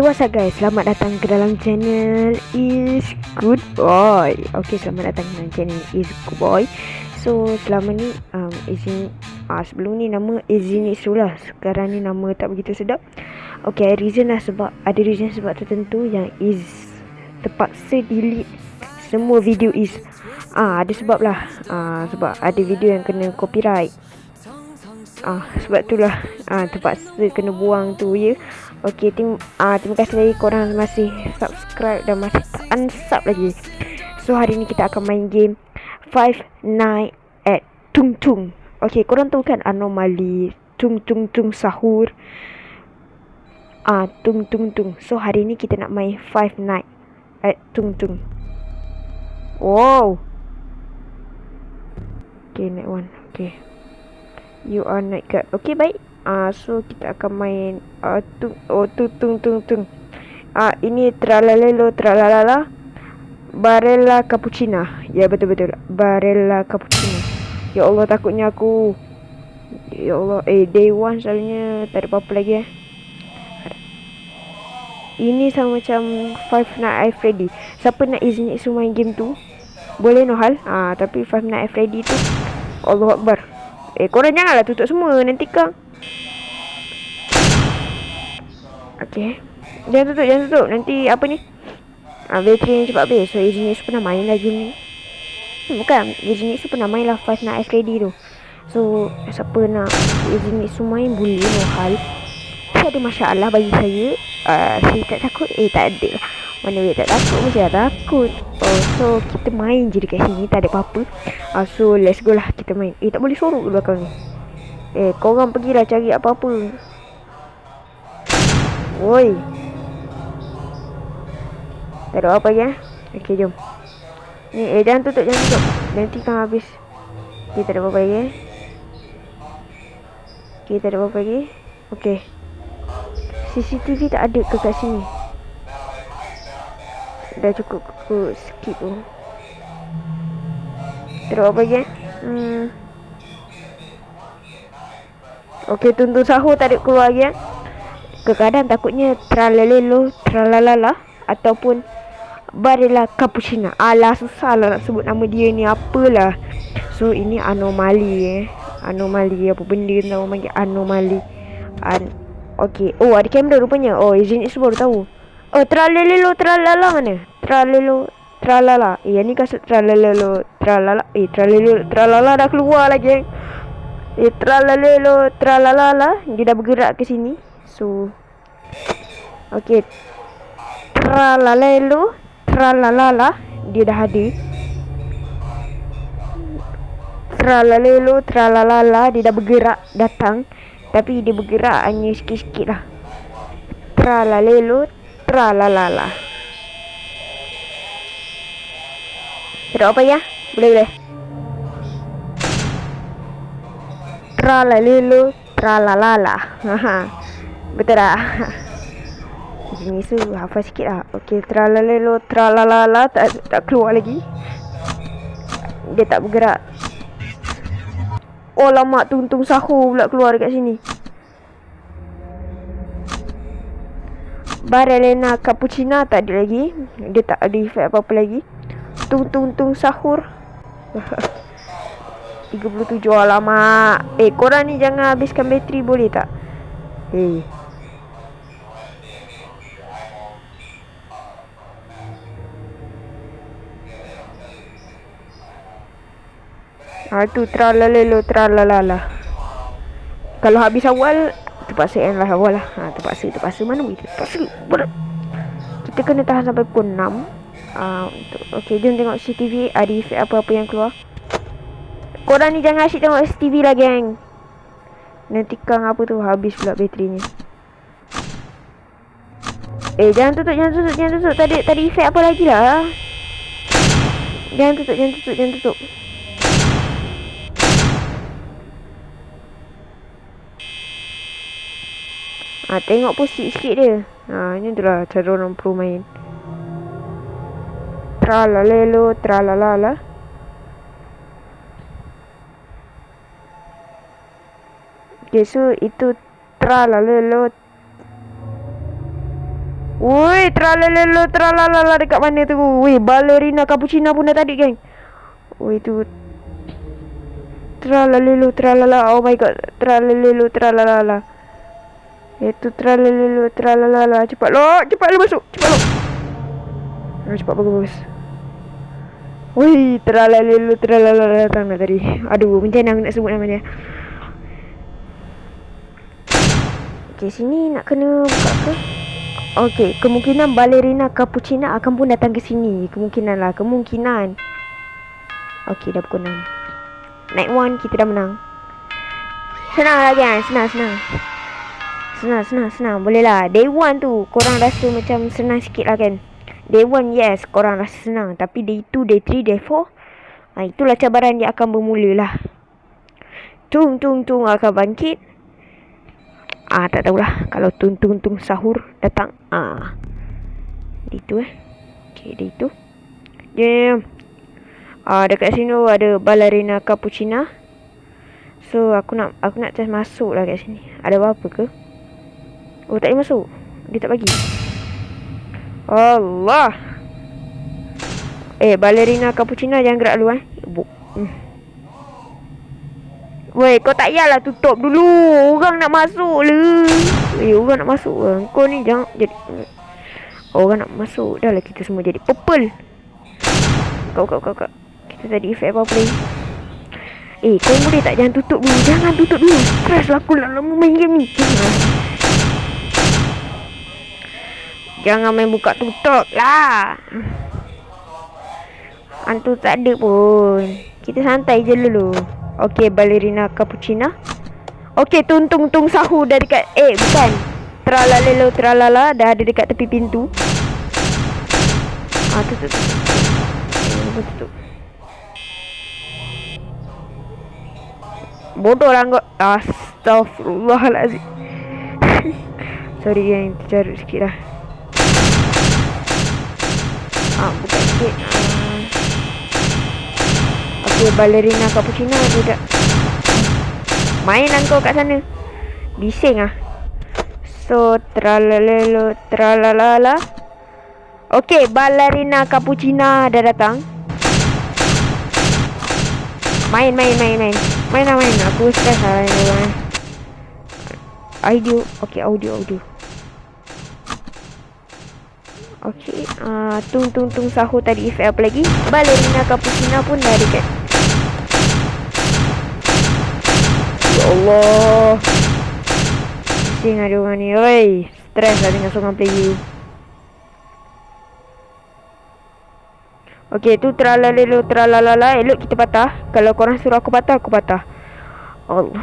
Hey what's up guys. Selamat datang ke dalam channel Is Good Boy. Okay selamat datang ke dalam channel Is Good Boy. So selama ni um, Izin uh, Sebelum ni nama Izin Isru lah. Sekarang ni nama tak begitu sedap. Okay reason lah sebab Ada reason sebab tertentu Yang Is Terpaksa delete Semua video Is Ah uh, Ada sebab lah. Uh, Sebab ada video yang kena copyright. Ah, sebab itulah ah, terpaksa kena buang tu ya. Okey, tim, ah, terima kasih lagi korang masih subscribe dan masih tak unsub lagi. So hari ni kita akan main game Five Night at Tung Tung. Okey, korang tahu kan anomali Tung Tung Tung sahur. Ah, Tung Tung Tung. So hari ni kita nak main Five Night at Tung Tung. Wow. Okay, next one. Okay. You are night guard. Okay, baik. Uh, so kita akan main uh, tung oh tung tung tung tung. Ah, uh, ini tralalelo tralalala. Barella cappuccina. Ya betul betul. Barella cappuccina. Ya Allah takutnya aku. Ya Allah, eh day one soalnya tak ada apa-apa lagi eh. Ini sama macam Five Nights at Freddy. Siapa nak izin semua main game tu? Boleh no hal. Ah, tapi Five Nights at Freddy tu Allah Akbar. Eh korang janganlah tutup semua Nanti kau Okay Jangan tutup Jangan tutup. Nanti apa ni? Ah, bateri ni cepat habis. So Easy Nix pernah main lagi ni. Hmm, Bukan. Easy Nix pernah main lah Five Nights at Freddy tu. So Siapa nak Easy Nix main Boleh no hal Tak ada masalah bagi saya. Uh, Saya tak takut. Eh tak ada lah. Mana dia tak takut? Mesti dah takut? Oh, So kita main je dekat sini. Tak ada apa-apa. Uh, So let's go lah Kita main. Eh tak boleh sorok ke belakang ni Eh korang pergilah cari apa-apa. Woi. Tak ada apa eh? Okay jom. Ni eh jangan tutup Jangan tutup. Nanti kan habis. Okay tak ada apa-apa lagi eh? Okay tak ada apa-apa lagi. Okay CCTV tak ada ke kat sini? Dah cukup aku skip tu Terus apa lagi eh? Hmm. Okey, tuntun sahur tak ada keluar lagi eh? Kekadang takutnya tralalelo, tralalala Ataupun Barilla Cappuccino Alah, susah lah nak sebut nama dia ni Apalah So, ini anomali eh Anomali, apa benda nama panggil anomali An Okey, oh ada kamera rupanya Oh, izin itu baru tahu Oh, tralalelo, tralala mana? Tralelo, tralala. Eh, ni kasut tralalelo, tralala. Eh, tralelo, tralala dah keluar lagi. Eh, tralalelo, tralala. Dia dah bergerak ke sini. So, okay. Tralalelo, tralala. Dia dah ada. Tralalelo, tralala. Dia dah bergerak datang. Tapi dia bergerak hanya sikit-sikit lah. Tralalelo, Tralalala Tidak apa ya? Boleh boleh Tralalelo Tralalala Betul tak? Ini su hafal sikit lah. Okay Tralalelo Tralalala. Tak, tak keluar lagi. Dia tak bergerak. Oh lama tuntung sahur pula keluar dekat sini. Barelena Cappuccina tak ada lagi. Dia tak ada efek apa-apa lagi. Tung tung tung sahur 37 alamak. Eh korang ni jangan habiskan bateri boleh tak? Eh. Ha tu tralalelo tralalala. Kalau habis awal terpaksa yang lah awal lah. Ha, terpaksa terpaksa. Mana boleh terpaksa? Ber- kita kena tahan sampai pukul 6 uh, ok jom tengok CCTV ada efek apa-apa yang keluar korang ni jangan asyik tengok CCTV lah geng nanti kang apa tu habis pula baterinya eh jangan tutup jangan tutup jangan tutup tadi tadi efek apa lagi lah jangan tutup jangan tutup jangan tutup Ha, tengok pun sikit-sikit dia. Ha, ni itulah cara orang pro main. Tralalelo, tralalala. Okay, so itu tralalelo. Woi, tralalelo tralalala dekat mana tu? Woi, ballerina cappuccino pun dah tadi, geng. Woi, tu tralalelo tralala. Oh my god, tralalelo tralalala. Itu tralalelo tralalala. Cepat lo, cepat lo masuk. Cepat lo. Oh, cepat bagus. Woi, tralalelo tralalala datang dah tadi. Aduh, macam mana nak sebut nama dia? Okay, sini nak kena buka ke? Okey, kemungkinan balerina cappuccino akan pun datang ke sini. Kemungkinan lah, kemungkinan. Okey, dah pukul 6. Night one, kita dah menang. Senang lah kan? Senang, senang. Senang, senang, senang. Boleh lah. Day one tu, korang rasa macam senang sikit lah kan? Day one, yes, korang rasa senang. Tapi day two, day three, day four, ha, itulah cabaran dia akan bermula lah. Tung, tung, tung akan bangkit. Ah tak tahulah kalau tung-tung-tung sahur datang. Ah. Di tu eh. Okey, tu. Dia Ah dekat sini ada ballerina cappuccino. So aku nak aku nak test masuk lah kat sini. Ada apa-apa ke? Oh tak boleh masuk. Dia tak bagi. Allah. Eh ballerina cappuccino jangan gerak dulu eh. Hmm. Weh, kau tak payahlah tutup dulu. Orang nak masuk le. Eh, orang nak masuk lah. Kau ni jangan jadi... Orang nak masuk. Dah lah kita semua jadi purple. Kau, kau, kau, kau. Kita tadi effect apa-apa lagi. Eh, kau boleh tak jangan tutup dulu. Jangan tutup dulu. Stress lah aku nak lama main game ni. Jangan main buka tutup lah. Hantu tak ada pun. Kita santai je dulu. Okey, ballerina cappuccino. Okey, tung tung tung sahu dah dekat eh bukan. Tralalelo tralala dah ada dekat tepi pintu. Ah, tu tu tu. Tu tu. Bodoh lah kau. Astaghfirullahalazim. Sorry yang tercarut sikit lah. Ah, buka sikit. Okay, ballerina cappuccino juga. Main lah kau kat sana. Bising ah. So, tralalelo, tralalala. Okay, ballerina cappuccino dah datang. Main, main, main, main. Main lah, main. Aku stress lah. Audio. Okay, audio, audio. Okay, uh, tung tung tung sahur tadi if apa lagi Ballerina cappuccino pun dah dekat Allah. Pusing ada orang ni. Oi Stress lah dengan seorang player Okay tu tralalelo tralalala. Elok kita patah. Kalau korang suruh aku patah Aku patah. Allah.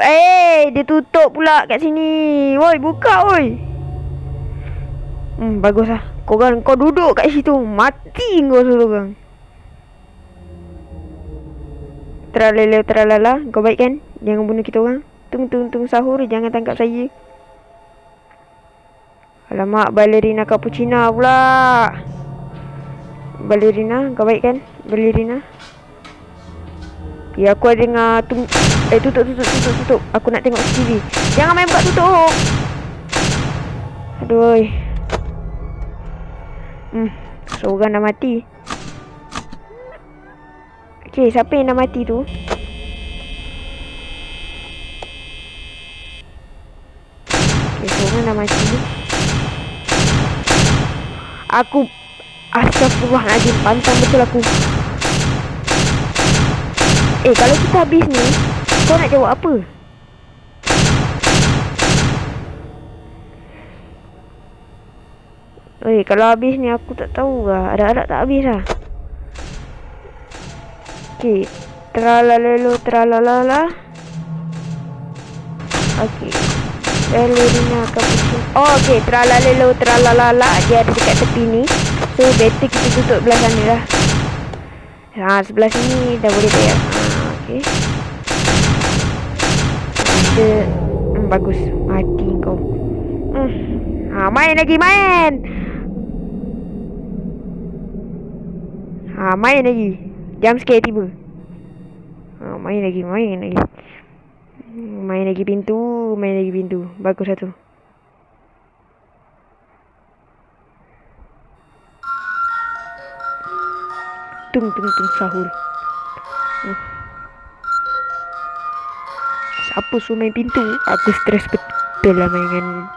Eh dia tutup pula kat sini. Woi buka woi. Hmm bagus lah Korang kau duduk kat situ. Mati kau seorang Tralala tralala Kau baik kan? Jangan bunuh kita orang. Tung tung tung sahur Jangan tangkap saya. Alamak Ballerina cappuccino pula. Ballerina Kau baik kan? Ballerina Ya aku ada dengar tung Eh tutup tutup tutup tutup Aku nak tengok TV Jangan main buat tutup. Aduh Hmm Seorang dah mati Okay, siapa yang dah mati tu? Okay, seorang dah mati Aku Astagfirullahaladzim Pantang betul aku Eh, kalau kita habis ni Kau nak jawab apa? Eh, kalau habis ni aku tak tahu lah Ada-ada tak habis lah Okey. Tralalelo tralalala. Okey. Ballerina cappuccino. Oh, okey. Tralalelo tralalala. Dia ada dekat tepi ni. So, better kita tutup belah sana lah. Ha, sebelah sini dah boleh bayar. Ha, okey. Kita... Hmm, bagus. Mati kau. Hmm. Ha, main lagi, main! Ha, main lagi. Jam scare tiba. Ha, main lagi, main lagi. Main lagi pintu, main lagi pintu. Bagus satu. Tung tung tung sahur. Hmm. Siapa suruh main pintu? Aku stres betul lah main dengan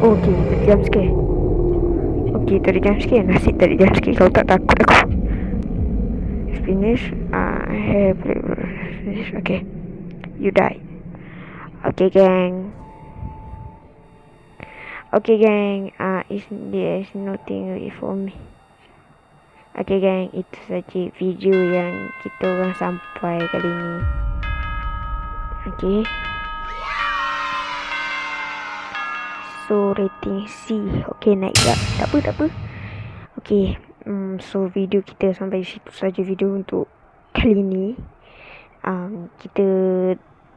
Okay, jump scare. Okay, tadi jump scare. Nasib tadi jump scare. Kau tak takut aku. Finish. Uh, have finish. Okay. You die. Okay, gang. Okay, gang. Uh, is there's nothing for me. Okay, gang. Itu saja video yang kita orang sampai kali ni. Okay. So rating C. Okay naik tak Tak apa tak apa. Okay um, So video kita sampai situ saja video untuk Kali ni. Um, Kita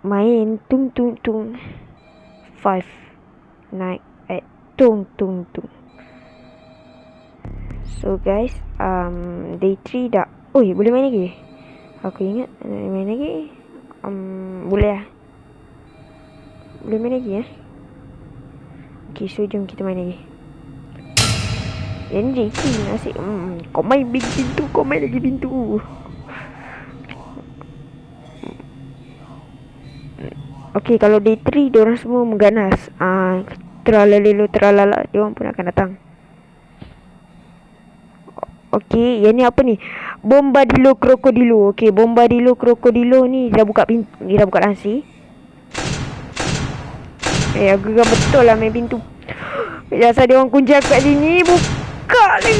Main Tung tung tung. Five Naik at Tung tung tung. So guys um, Day 3 dah. Oh boleh main lagi? Aku ingat Main lagi. Um, Boleh lah. Boleh main lagi eh? Okay, so jom kita main lagi. Yang ni asyik. Hmm, kau main big pintu, kau main lagi pintu. Okay, kalau day 3, diorang semua mengganas. Ah, terlalu terlalala, diorang pun akan datang. Okay, yang ni apa ni? Bombadilo krokodilo. Okay, bombadilo krokodilo ni dia buka pintu, dia dah buka lansi. Eh aku kan betul lah main pintu. Biasa dia orang kunci aku kat sini Buka ni.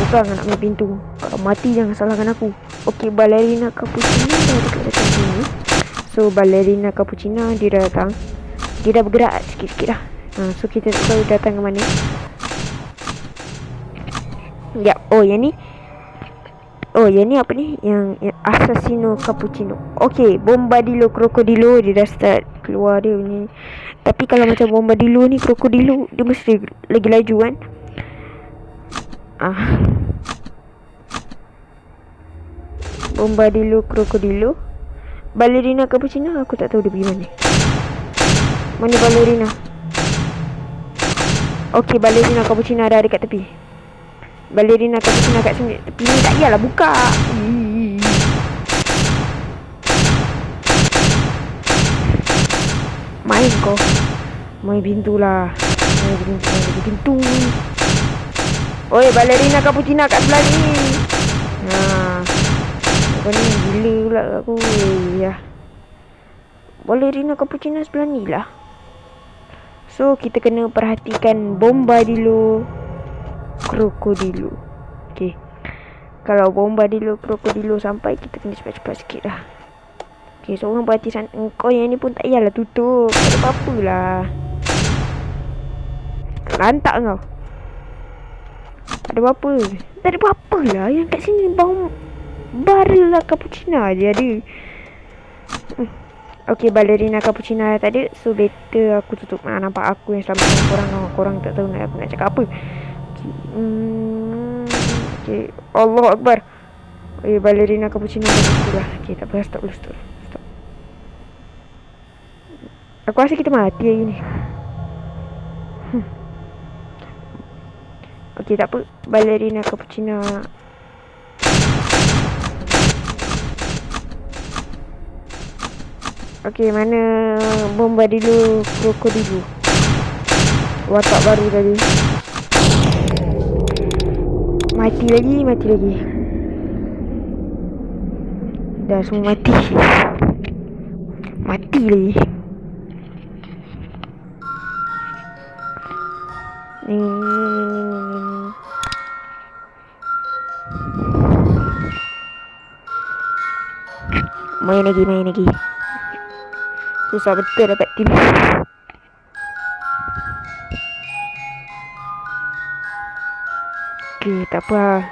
Bukan nak main pintu. Kalau mati jangan salahkan aku. Okay balerina cappuccino dah dekat datang sini. So balerina cappuccino dia dah datang. Dia dah bergerak sikit-sikit dah ha, So kita tak tahu datang ke mana. Ya, oh yang ni Oh yang ni apa ni? Yang, yang Assassino Cappuccino. Okay Bombadilo Krokodilo Dia dah start Keluar dia ni. Tapi kalau macam Bombadilo ni Krokodilo Dia mesti Lagi laju kan? Ah. Bombadilo Krokodilo. Ballerina Cappuccino? Aku tak tahu dia pergi mana. Mana Ballerina? Okay Ballerina Cappuccino ada dekat tepi Balerina kau kena kat sini. Tepi ni tak payahlah buka. Main kau. Main pintu lah. Main pintu Main pintu. Oi balerina cappuccino kat sebelah ni? Ha. Kau ni gila pula aku. Ya. Balerina cappuccino sebelah ni lah. So kita kena perhatikan bomba dulu krokodilo. Okey. Kalau bomba dulu krokodilo sampai kita kena cepat-cepat sikit lah. Okey, seorang berhati sana. Kau yang ni pun tak payahlah tutup. Tak ada apa-apa lah. Lantak kau. Tak ada apa-apa. Tak ada apa-apa lah. Yang kat sini bau baril lah cappuccino je ada. Hmm. Okay, balerina cappuccino dah tak ada. So, better aku tutup. Nah, nampak aku yang selamatkan korang. Korang tak tahu nak, aku nak cakap apa. Hmm. Okay. Allah Akbar. Eh, balerina cappuccino lah. Okay, tak apa. Stop dulu, stop. stop. Aku rasa kita mati hari ni. Hmm. Okay, tak apa. Balerina cappuccino. Okay, mana bomba dulu krokodilo. Watak baru tadi. Mati lagi, mati lagi. Dah semua mati. Mati lagi. Main lagi, main lagi. Susah betul dapat tim Hmm. Okey, tak apa.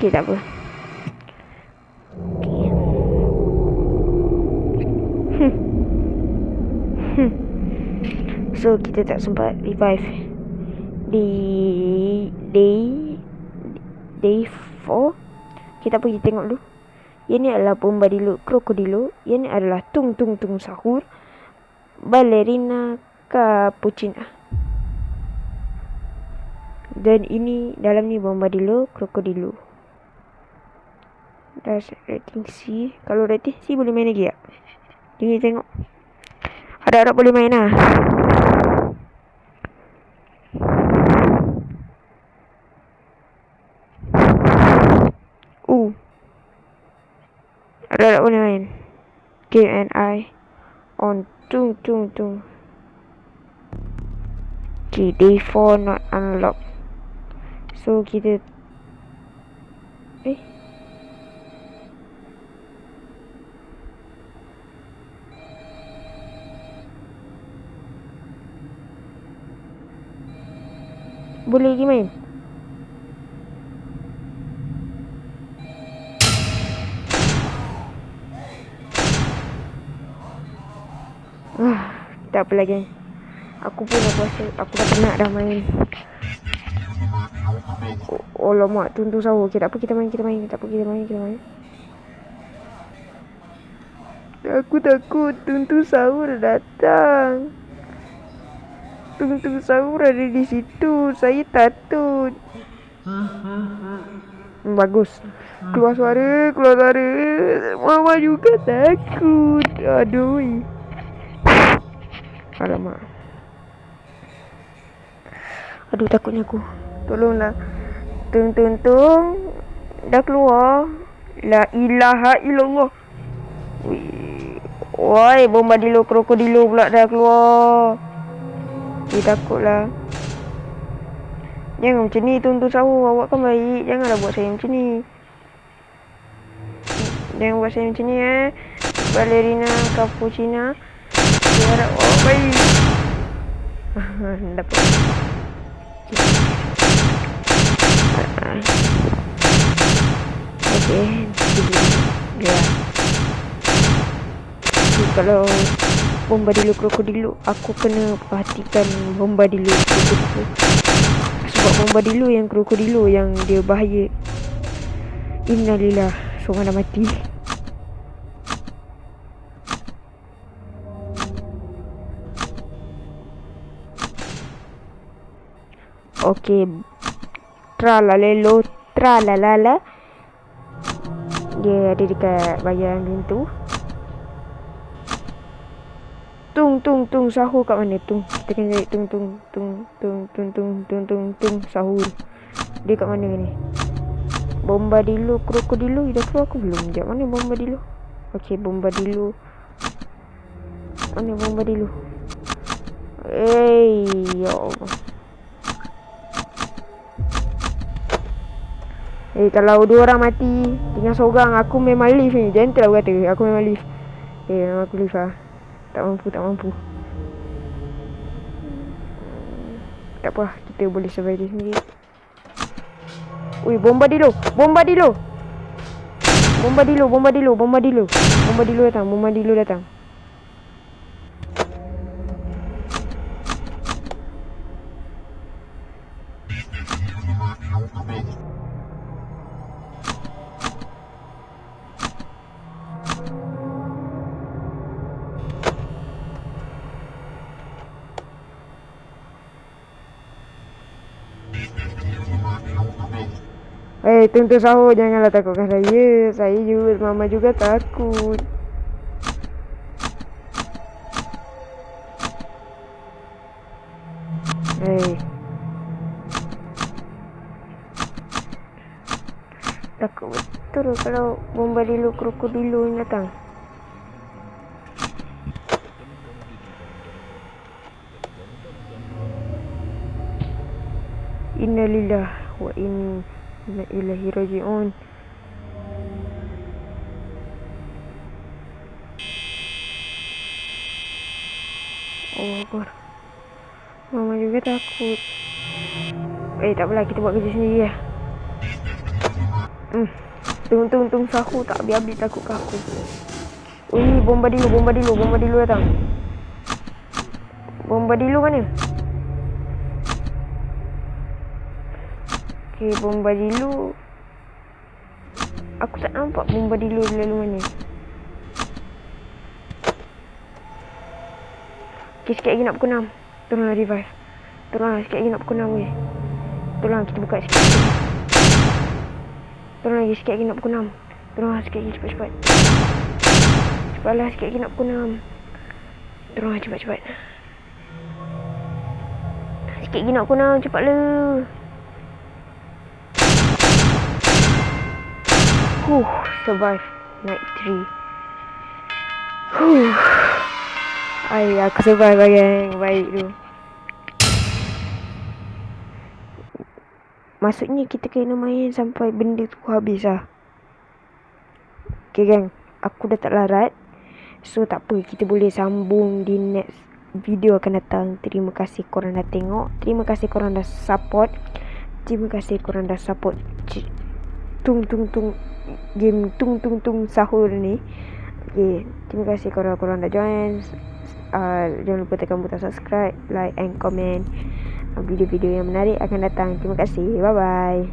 Okey, tak apa. Okay. Hmm. So, kita tak sempat revive di day day 4. Kita pergi tengok dulu. Ini adalah bombardilo krokodilo Ini adalah tung tung tung sahur. Ballerina cappuccina Dan ini dalam ni bombardilo krokodilo Dah rating C. Kalau rating C boleh main lagi tak? Tinggi tengok. Harap-harap boleh main lah Q&A on tung tung tung. Chỉ đi for not unlock so khi Eh? ấy bully cái tak apa lagi. Aku pun dah puasa. Aku dah penat dah main. Oh, oh lama tunggu sahur. Okay, tak apa kita main, kita main. Apa kita main, kita main. Aku takut tunggu sahur datang. Tunggu sahur ada di situ. Saya takut. Hmm, bagus. Keluar suara, keluar suara. Mama juga takut. Aduh. Alamak. Aduh takutnya aku. Tolonglah. Tung tung tung. Dah keluar. La ilaha illallah. Woi, bombardilo krokodilo pula dah keluar. Eh takutlah Jangan macam ni tuan-tuan sahur Awak kan baik Janganlah buat saya macam ni Jangan buat saya macam ni eh Ballerina Cappuccina ஓர ஓபை Okay. kalau bomba di krokodilu aku kena perhatikan bomba di krokodilu sebab bomba di yang krokodilu yang dia bahaya. Innalillah semua dah mati. Okey. Tralalelo, tralalala. Dia ada dekat bayan pintu. Tung tung tung sahur kat mana? Tung kita kena cari tung tung tung tung tung tung tung tung tung sahur. Dia kat mana ni? Bombardilo krokodilo dah keluar aku belum? Jap mana bombardilo? Okey bombardilo. Mana bombardilo? Eh ya Allah Eh kalau dua orang mati Tinggal seorang Aku memang lift ni Gentle aku kata Aku memang lift Eh memang aku lift lah tak mampu, tak mampu. Tak apa, kita boleh survive di sini. Ui, bomba dilo, bomba dilo. Bomba dilo, bomba dilo, bomba dilo. Bomba dilo datang, bomba dilo datang. Eh, tentu sahur janganlah takutkan saya. Saya juga, mama juga takut. Eh. Takut betul kalau bomba dulu krokodilo ni datang. Innalillah wa inna Inna ilahi raji'un. Mama juga takut. Eh tak apalah kita buat kerja sendiri lah. Hmm. Tung tung tung sahu tak habis-habis takut ke aku? Ni bomba dulu bomba dulu bomba dulu datang. Bomba dilu mana? Okay, bomba dilu. Aku tak nampak bomba dilu lalu mana. Okay, sikit lagi nak pukul 6. Tolonglah revive. Tolonglah sikit lagi nak pukul 6 weh. Tolong kita buka sikit. Tolong lagi sikit lagi nak pukul 6. Tolonglah sikit lagi cepat-cepat. Cepatlah sikit lagi nak pukul 6. Tolonglah cepat-cepat. Sikit lagi nak pukul 6. Cepatlah. Huh, survive. Night 3. Huh. Ay, aku survive geng. Baik tu. Maksudnya kita kena main sampai benda tu habis lah. Okay geng. Aku dah tak larat. So tak apa. Kita boleh sambung di next video akan datang. Terima kasih korang dah tengok. Terima kasih korang dah support. Terima kasih korang dah support. Tung tung tung. Game tung tung tung sahur ni. Okay. Terima kasih korang-korang dah join uh, jangan lupa tekan butang subscribe, like and comment. Uh, video-video yang menarik akan datang. Terima kasih. Bye bye.